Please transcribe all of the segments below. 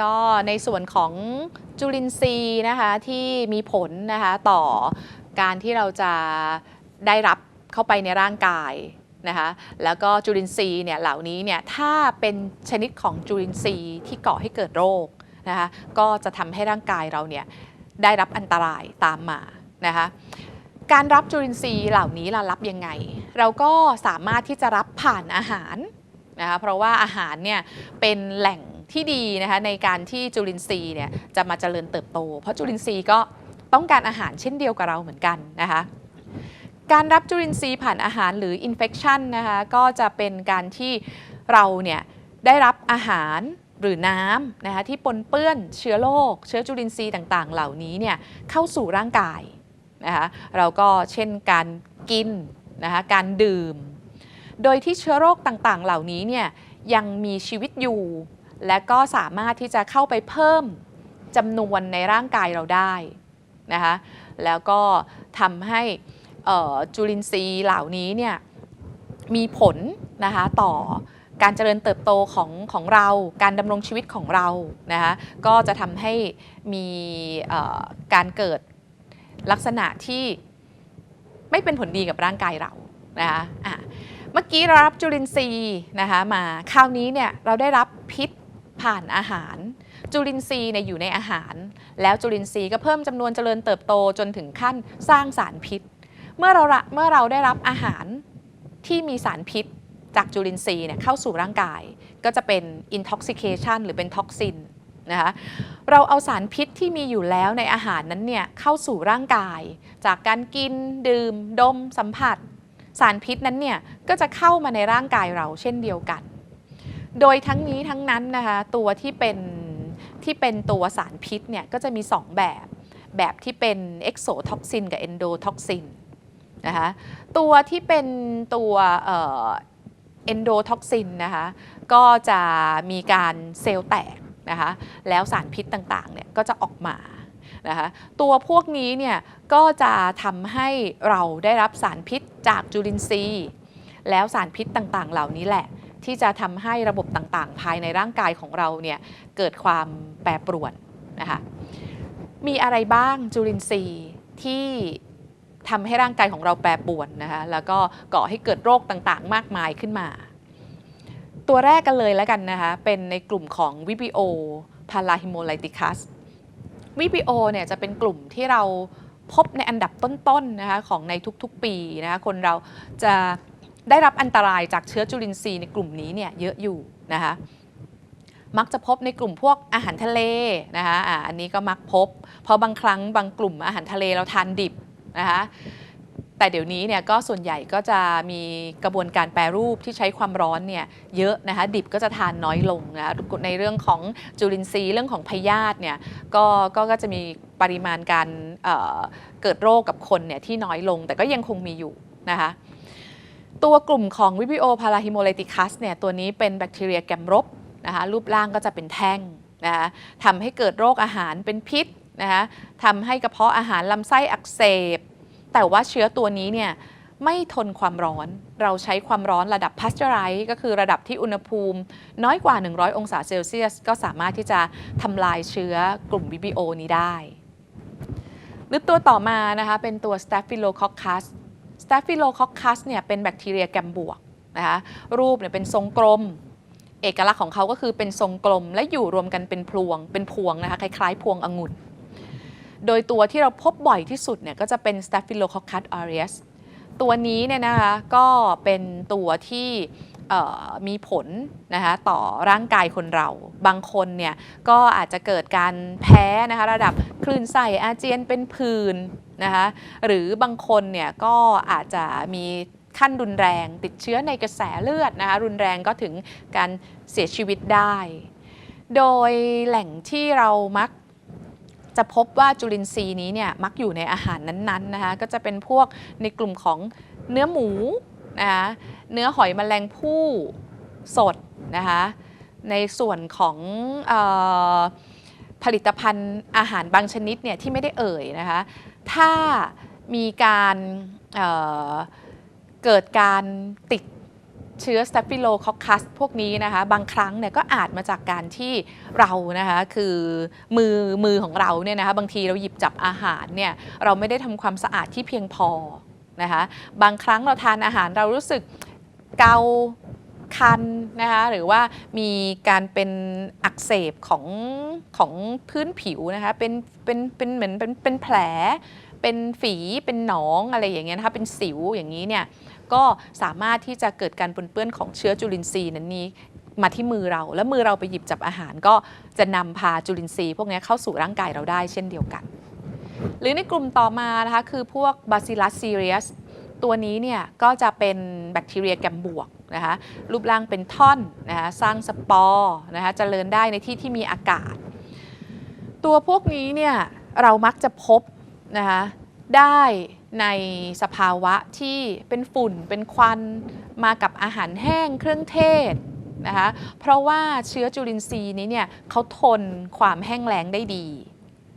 ก็ในส่วนของจุลินทรีย์นะคะที่มีผลนะคะต่อการที่เราจะได้รับเข้าไปในร่างกายนะคะแล้วก็จุลินทรีย์เนี่ยเหล่านี้เนี่ยถ้าเป็นชนิดของจุลินทรีย์ที่ก่อให้เกิดโรคนะคะก็จะทำให้ร่างกายเราเนี่ยได้รับอันตรายตามมานะคะการรับจุลินทรีย์เหล่านี้เรารับยังไง เราก็สามารถที่จะรับผ่านอาหารนะคะเพราะว่าอาหารเนี่ยเป็นแหล่ง ที่ดีนะคะในการที่จุลินทรีย์เนี่ยจะมาเจริญเติบโต เพราะจุลินทรีย์ก็ต้องการอาหารเช่นเดียวกับเราเหมือนกันนะคะการรับจุลินทรีย์ผ่านอาหารหรือ infection นะคะก็จะเป็นการที่เราเนี่ยได้รับอาหารหรือน้ำนะคะที่ปนเปื้อนเชื้อโรคเชื้อจุลินทรีย์ต่างๆ เหล่านี้เนี่ยเข้าสู่ร่างกายนะคะเราก็เช่นการกินนะคะการดื่ม โดยที่เชื้อโรคต่างๆ เหล่านี้เนี่ยยังมีชีวิตอยู่ และก็สามารถที่จะเข้าไปเพิ่มจำนวนในร่างกายเราได้นะคะแล้วก็ทำให้จุลินทรีย์เหล่านี้เนี่ยมีผลนะคะต่อการเจริญเติบโตของของเรา การดำรงชีวิตของเรานะคะก็จะทำให้มีการเกิดลักษณะที่ไม่เป็นผลดีกับร่างกายเรานะคะะเมื่อกี้เรารับจุลินทรีย์นะคะมาคราวนี้เนี่ยเราได้รับพิษ ผ่านอาหาร จุลินทรีย์เนี่ยอยู่ในอาหาร แล้วจุลินทรีย์ก็เพิ่มจำนวนเจริญเติบโตจนถึงขั้นสร้างสารพิษ เมื่อเราเมื่อเราได้รับอาหารที่มีสารพิษจากจุลินทรีย์เนี่ยเข้าสู่ร่างกาย ก็จะเป็น intoxication หรือเป็นท็อกซินนะคะเราเอาสารพิษที่มีอยู่แล้วในอาหารนั้นเนี่ยเข้าสู่ร่างกาย จากการกิน ดื่ม ดม สัมผัส สารพิษนั้นเนี่ยก็จะเข้ามาในร่างกายเราเช่นเดียวกัน โดยทั้งนี้ทั้งนั้นนะคะตัวที่เป็นที่เป็นตัวสารพิษเนี่ยก็จะมี 2 แบบ แบบที่เป็น exotoxin กับ endotoxin นนะคะตัวที่เป็นตัวเอ่อ endotoxin นะคะก็จะมีการเซลล์แตกนะคะแล้วสารพิษต่างๆเนี่ยก็จะออกมานะคะตัวพวกนี้เนี่ยก็จะทำให้เราได้รับสารพิษจากจุลินทรีย์ แล้วสารพิษต่างๆ เหล่านี้แหละ ที่จะทำให้ระบบต่างๆ ภายในร่างกายของเราเนี่ยเกิดความแปรปรวนนะคะมีอะไรบ้างจุลินทรีย์ที่ทำให้ร่างกายของเราแปรปรวนนะคะแล้วก็ก่อให้เกิดโรคต่างๆ มากมายขึ้นมา ตัวแรกกันเลยแล้วกันนะคะเป็นในกลุ่มของ Vibrio parahemolyticus Vibrio เนี่ยจะเป็นกลุ่มที่เราพบในอันดับต้นๆนะคะของในทุกๆปีนะคะคนเราจะ ได้รับอันตรายจากเชื้อจุลินทรีย์ในกลุ่มนี้เนี่ยเยอะอยู่นะคะมักจะพบในกลุ่มพวกอาหารทะเลนะคะอ่าอันนี้ก็มักพบ เพราะบางครั้งบางกลุ่มอาหารทะเลเราทานดิบนะคะแต่เดี๋ยวนี้เนี่ยก็ส่วนใหญ่ก็จะมีกระบวนการแปรรูปที่ใช้ความร้อนเนี่ยเยอะนะคะดิบก็จะทานน้อยลงนะในเรื่องของจุลินทรีย์เรื่องของพยาธิเนี่ยก็ก็ก็จะมีปริมาณการเเกิดโรคกับคนเนี่ยที่น้อยลง แต่ก็ยังคงมีอยู่นะคะ ตัวกลุ่มของ Vibrio parahemolyticus เนี่ยตัวนี้เป็นแบคทีเรียแกมรบนะคะรูปร่างก็จะเป็นแท่งนะคะทำให้เกิดโรคอาหารเป็นพิษนะคะทำให้กระเพาะอาหารลำไส้อักเสบ แต่ว่าเชื้อตัวนี้เนี่ยไม่ทนความร้อน เราใช้ความร้อนระดับ pasteurize ก็คือระดับที่อุณหภูมิ น้อยกว่า 100 องศาเซลเซียส ก็สามารถที่จะทำลายเชื้อกลุ่ม Vibrio นี้ได้ หรือตัวต่อมานะคะเป็นตัว Staphylococcus Staphylococcus เนี่ยเป็นแบคทีเรียแกมบวกนะคะรูปเนี่ยเป็นทรงกลม เอกลักษณ์ของเขาก็คือเป็นทรงกลม และอยู่รวมกันเป็นพลวง เป็นพวงนะคะคล้ายๆ พวงองุ่น โดยตัวที่เราพบบ่อยที่สุดเนี่ยก็จะเป็น Staphylococcus aureus ตัวนี้เนี่ยนะคะก็เป็นตัวที่มีผลนะคะต่อร่างกายคนเรา บางคนเนี่ยก็อาจจะเกิดการแพ้นะคะระดับคลื่นไส้อาเจียนเป็นผื่น นะคะหรือบางคนเนี่ยก็อาจจะมีขั้นรุนแรงติดเชื้อในกระแสเลือดนะคะรุนแรงก็ถึงการเสียชีวิตได้ โดยแหล่งที่เรามักจะพบว่าจุลินทรีย์นี้เนี่ยมักอยู่ในอาหารนั้นๆนะคะก็จะเป็นพวกในกลุ่มของเนื้อหมูนะคะเนื้อหอยแมลงภู่สดนะคะในส่วนของออผลิตภัณฑ์อาหารบางชนิดเนี่ยที่ไม่ได้เอ่ยนะคะ ถ้ามีการเเกิดการติดเชื้อ Staphylococcus พวกนี้นะคะ บางครั้งเนี่ยก็อาจมาจากการที่เรานะคะคือมือมือของเราเนี่ยนะคะบางทีเราหยิบจับอาหารเนี่ยเราไม่ได้ทำความสะอาดที่เพียงพอนะคะบางครั้งเราทานอาหารเรารู้สึกเกา คันนะคะหรือว่ามีการเป็นอักเสบของของพื้นผิวนะคะเป็นเป็นเป็นเหมือนเป็นเป็นแผล เป็นฝีเป็นหนองอะไรอย่างเงี้ยนะคะเป็นสิวอย่างนี้เนี่ยก็สามารถที่จะเกิดการปนเปื้อนของเชื้อจุลินทรีย์นั้นนี้มาที่มือเรา แล้วมือเราไปหยิบจับอาหารก็จะนำพาจุลินทรีย์พวกนี้เข้าสู่ร่างกายเราได้เช่นเดียวกัน หรือในกลุ่มต่อมานะคะคือพวก Bacillus cereus ตัวนี้เนี่ยก็จะเป็นแบคทีเรียแกมบวก นะคะรูปร่างเป็นท่อนนะคะสร้างสปอร์นะคะเจริญได้ในที่ที่มีอากาศ ตัวพวกนี้เนี่ยเรามักจะพบนะคะได้ในสภาวะที่เป็นฝุ่นเป็นควันมากับอาหารแห้งเครื่องเทศนะคะเพราะว่าเชื้อจุลินทรีย์นี้เนี่ยเขาทนความแห้งแล้งได้ดี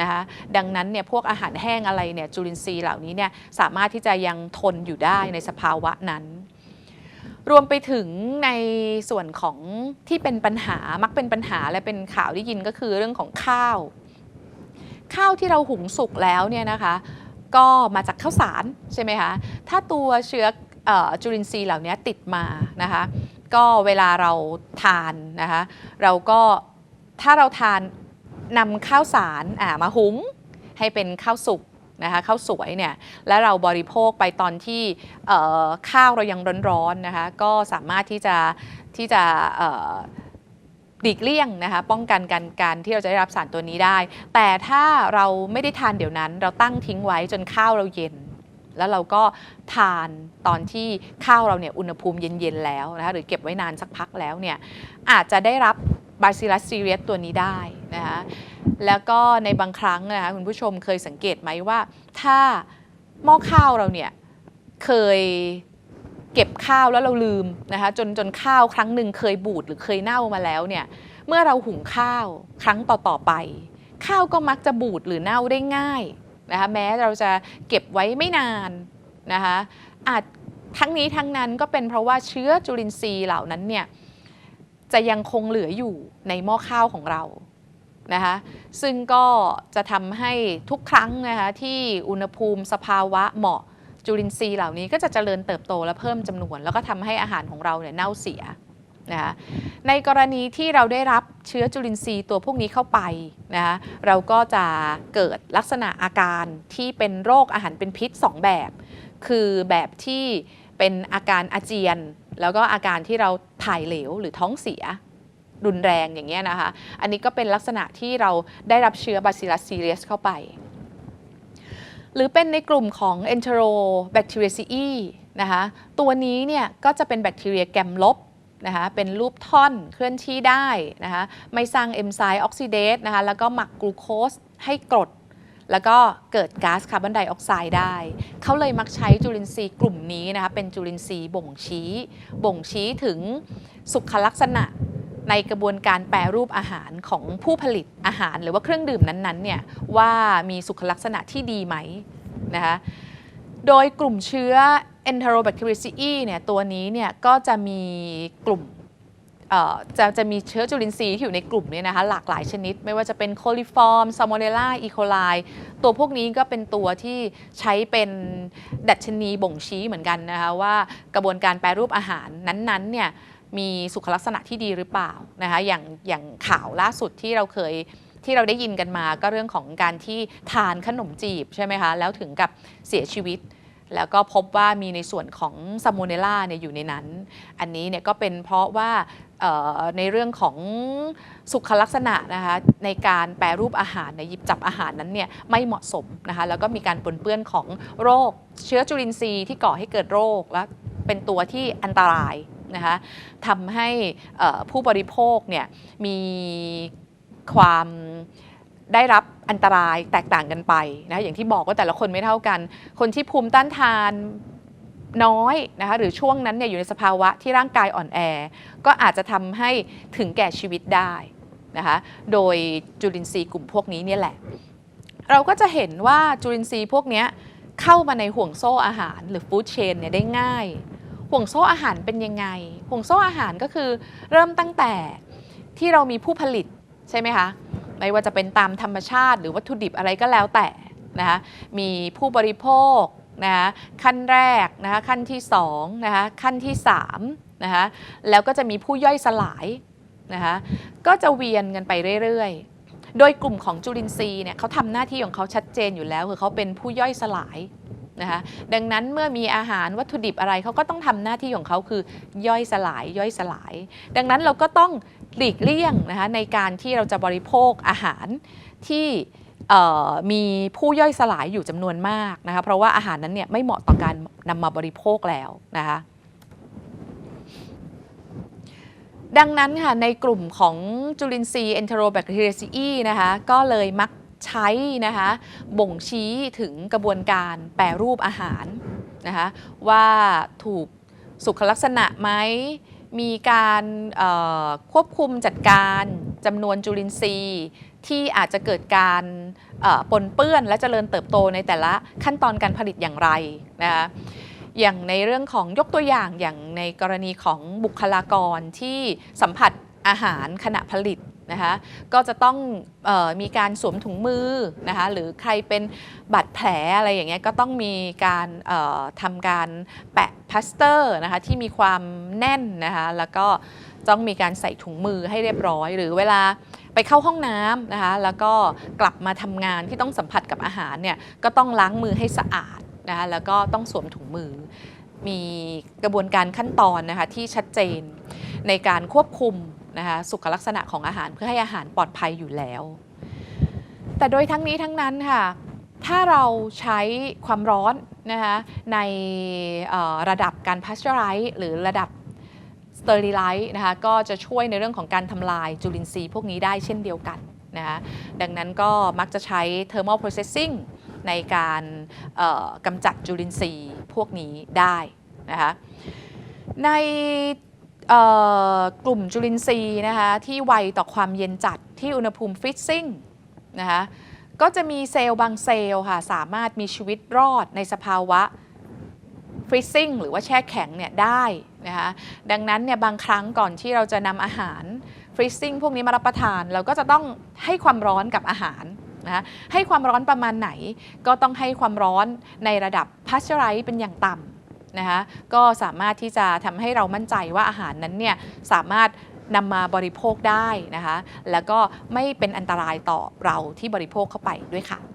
นะคะดังนั้นเนี่ยพวกอาหารแห้งอะไรเนี่ยจุลินทรีย์เหล่านี้เนี่ยสามารถที่จะยังทนอยู่ได้ในสภาวะนั้น รวมไปถึงในส่วนของที่เป็นปัญหามักเป็นปัญหาและเป็นข่าวได้ยินก็คือเรื่องของข้าว ข้าวที่เราหุงสุกแล้วเนี่ยนะคะ ก็มาจากข้าวสารใช่ไหมคะถ้าตัวเชื้อจุลินทรีย์เหล่านี้ติดมานะคะ ก็เวลาเราทานนะคะ เราก็ถ้าเราทานนำข้าวสารมาหุงให้เป็นข้าวสุก นะคะข้าวสวยเนี่ยแล้วเราบริโภคไปตอนที่ข้าวเรายังร้อนๆนะคะก็สามารถที่จะที่จะเอ่อหลีกเลี่ยงนะคะป้องกันการการที่เราจะได้รับสารตัวนี้ได้ แต่ถ้าเราไม่ได้ทานเดี๋ยวนั้น เราตั้งทิ้งไว้จนข้าวเราเย็น แล้วเราก็ทานตอนที่ข้าวเราเนี่ยอุณหภูมิเย็นๆแล้วนะคะหรือเก็บไว้นานสักพักแล้วเนี่ยอาจจะได้รับบาซิลัสซีเรียสตัวนี้ได้นะคะ แล้วก็ในบางครั้งนะคะคุณผู้ชมเคยสังเกตไหมว่า ถ้าหม้อข้าวเราเนี่ยเคยเก็บข้าวแล้วเราลืมนะคะจนจนข้าวครั้งหนึ่งเคยบูดหรือเคยเน่ามาแล้วเนี่ยเมื่อเราหุงข้าวครั้งต่อๆไป ข้าวก็มักจะบูดหรือเน่าได้ง่ายนะคะแม้เราจะเก็บไว้ไม่นานนะคะอาจทั้งนี้ทั้งนั้นก็เป็นเพราะว่าเชื้อจุลินทรีย์เหล่านั้นเนี่ยจะยังคงเหลืออยู่ในหม้อข้าวของเรา นะคะซึ่งก็จะทำให้ทุกครั้งนะคะที่อุณหภูมิสภาวะเหมาะจุลินทรีย์เหล่านี้ก็จะเจริญเติบโตและเพิ่มจำนวน แล้วก็ทำให้อาหารของเราเนี่ยเน่าเสียนะคะในกรณีที่เราได้รับเชื้อจุลินทรีย์ตัวพวกนี้เข้าไปนะคะเราก็จะเกิดลักษณะอาการที่เป็นโรคอาหารเป็นพิษ 2 แบบ คือแบบที่เป็นอาการอาเจียน แล้วก็อาการที่เราถ่ายเหลวหรือท้องเสีย รุนแรงอย่างเงี้ยนะคะ อันนี้ก็เป็นลักษณะที่เราได้รับเชื้อบาซิลัสซีเรียสเข้าไป หรือเป็นในกลุ่มของ Enterobacteriaceae นะคะตัวนี้เนี่ยก็จะเป็นแบคทีเรียแกมลบนะคะเป็นรูปท่อนเคลื่อนที่ได้นะคะไม่สร้างเอนไซม์ออกซิเดสนะคะแล้วก็หมักกลูโคสให้กรด แล้วก็เกิดก๊าซคาร์บอนไดออกไซด์ได้ เขาเลยมักใช้จุลินทรีย์กลุ่มนี้นะคะเป็นจุลินทรีย์บ่งชี้ บ่งชี้ถึงสุขลักษณะ ในกระบวนการแปรรูปอาหารของผู้ผลิตอาหารหรือว่าเครื่องดื่มนั้นๆเนี่ยว่ามีสุขลักษณะที่ดีไหมนะคะโดยกลุ่มเชื้อ Enterobacteriaceae เนี่ยตัวนี้เนี่ยก็จะมีกลุ่มจะจะมีเชื้อจุลินทรีย์ที่อยู่ในกลุ่มนี้นะคะหลากหลายชนิด ไม่ว่าจะเป็นโคลิฟอร์มซ a ลโมเนล่าอีโคไลตัวพวกนี้ก็เป็นตัวที่ใช้เป็นดัชนีบ่งชี้เหมือนกันนะคะว่ากระบวนการแปรรูปอาหารนั้นๆเนี่ย มีสุขลักษณะที่ดีหรือเปล่านะคะอย่างอย่างข่าวล่าสุดที่เราเคยที่เราได้ยินกันมาก็เรื่องของการที่ทานขนมจีบใช่ไหมคะแล้วถึงกับเสียชีวิต แล้วก็พบว่ามีในส่วนของซ a โมเนล่าเนี่ยอยู่ในนั้น อันนี้เนี่ยก็เป็นเพราะว่าในเรื่องของสุขลักษณะนะคะในการแปรรูปอาหารในหยิบจับอาหารนั้นเนี่ยไม่เหมาะสมนะคะแล้วก็มีการปนเปื้อนของโรคเชื้อจุลินทรีย์ที่ก่อให้เกิดโรคและเป็นตัวที่อันตราย นะคะทำให้ผู้บริโภคเนี่ยมีความได้รับอันตรายแตกต่างกันไปนะอย่างที่บอกว่าแต่ละคนไม่เท่ากัน คนที่ภูมิต้านทานน้อยนะคะหรือช่วงนั้นเนี่ยอยู่ในสภาวะที่ร่างกายอ่อนแอ ก็อาจจะทำให้ถึงแก่ชีวิตได้นะคะโดยจุลินทรีย์กลุ่มพวกนี้เนี่ยแหละ เราก็จะเห็นว่าจุลินทรีย์พวกนี้เข้ามาในห่วงโซ่อาหารหรือฟู้ดเชนเนี่ยได้ง่าย ห่วงโซ่อาหารเป็นยังไง ห่วงโซ่อาหารก็คือเริ่มตั้งแต่ที่เรามีผู้ผลิตใช่ไหมคะไม่ว่าจะเป็นตามธรรมชาติ หรือวัตถุดิบอะไรก็แล้วแต่นะคะมีผู้บริโภคนะคะขั้นแรกนะคะขั้นที่2นะคะขั้นที่3นะคะแล้วก็จะมีผู้ย่อยสลายนะคะก็จะเวียนกันไปเรื่อยๆ โดยกลุ่มของจุลินทรีย์เนี่ยเขาทำหน้าที่ของเขาชัดเจนอยู่แล้วคือเขาเป็นผู้ย่อยสลาย นะคะดังนั้นเมื่อมีอาหารวัตถุดิบอะไรเขาก็ต้องทำหน้าที่ของเขาคือย่อยสลายย่อยสลาย ดังนั้นเราก็ต้องหลีกเลี่ยงนะคะในการที่เราจะบริโภคอาหารที่มีผู้ย่อยสลายอยู่จำนวนมากนะคะเพราะว่าอาหารนั้นเนี่ยไม่เหมาะต่อการนำมาบริโภคแล้วนะคะดังนั้นค่ะในกลุ่มของจุลินทรีย์ Enterobacteria นะคะก็เลยมัก ใช้นะคะบ่งชี้ถึงกระบวนการแปรรูปอาหารนะคะว่าถูกสุขลักษณะไหมมีการควบคุมจัดการจำนวนจุลินทรีย์ที่อาจจะเกิดการปนเปื้อนและเจริญเติบโตในแต่ละขั้นตอนการผลิตอย่างไรนะคะอย่างในเรื่องของยกตัวอย่างอย่างในกรณีของบุคลากรที่สัมผัสอาหารขณะผลิต นะคะก็จะต้องออมีการสวมถุงมือนะคะหรือใครเป็นบาดแผลอะไรอย่างเงี้ยก็ต้องมีการทำการแปะพลาสเตอร์นะคะที่มีความแน่นนะคะแล้วก็ต้องมีการใส่ถุงมือให้เรียบร้อย หรือเวลาไปเข้าห้องน้ำนะคะแล้วก็กลับมาทำงานที่ต้องสัมผัสกับอาหารเนี่ยก็ต้องล้างมือให้สะอาดนะคะแล้วก็ต้องสวมถุงมือ มีกระบวนการขั้นตอนนะคะที่ชัดเจนในการควบคุม นะคะสุขลักษณะของอาหารเพื่อให้อาหารปลอดภัยอยู่แล้ว แต่โดยทั้งนี้ทั้งนั้นค่ะ ถ้าเราใช้ความร้อนนะคะในระดับการพาสเจอไรส์หรือระดับสเตอริไลซ์นะคะก็จะช่วยในเรื่องของการทำลายจุลินทรีย์พวกนี้ได้เช่นเดียวกันนะคะดังนั้นก็มักจะใช้ thermal processing ในการกำจัดจุลินทรีย์พวกนี้ได้นะคะใน กลุ่มจุลินทรีย์นะคะที่ไวต่อความเย็นจัดที่อุณหภูมิฟรีซซิ่งนะคะก็จะมีเซลล์บางเซลล์ค่ะสามารถมีชีวิตรอดในสภาวะฟรีซซิ่งหรือว่าแช่แข็งเนี่ยได้นะคะดังนั้นเนี่ยบางครั้งก่อนที่เราจะนำอาหารฟรีซซิ่งพวกนี้มารับประทาน เราก็จะต้องให้ความร้อนกับอาหารนะให้ความร้อนประมาณไหน ก็ต้องให้ความร้อนในระดับพาสเจอไรเป็นอย่างต่ำ นะคะก็สามารถที่จะทำให้เรามั่นใจว่าอาหารนั้นเนี่ยสามารถนำมาบริโภคได้นะคะ แล้วก็ไม่เป็นอันตรายต่อเราที่บริโภคเข้าไปด้วยค่ะ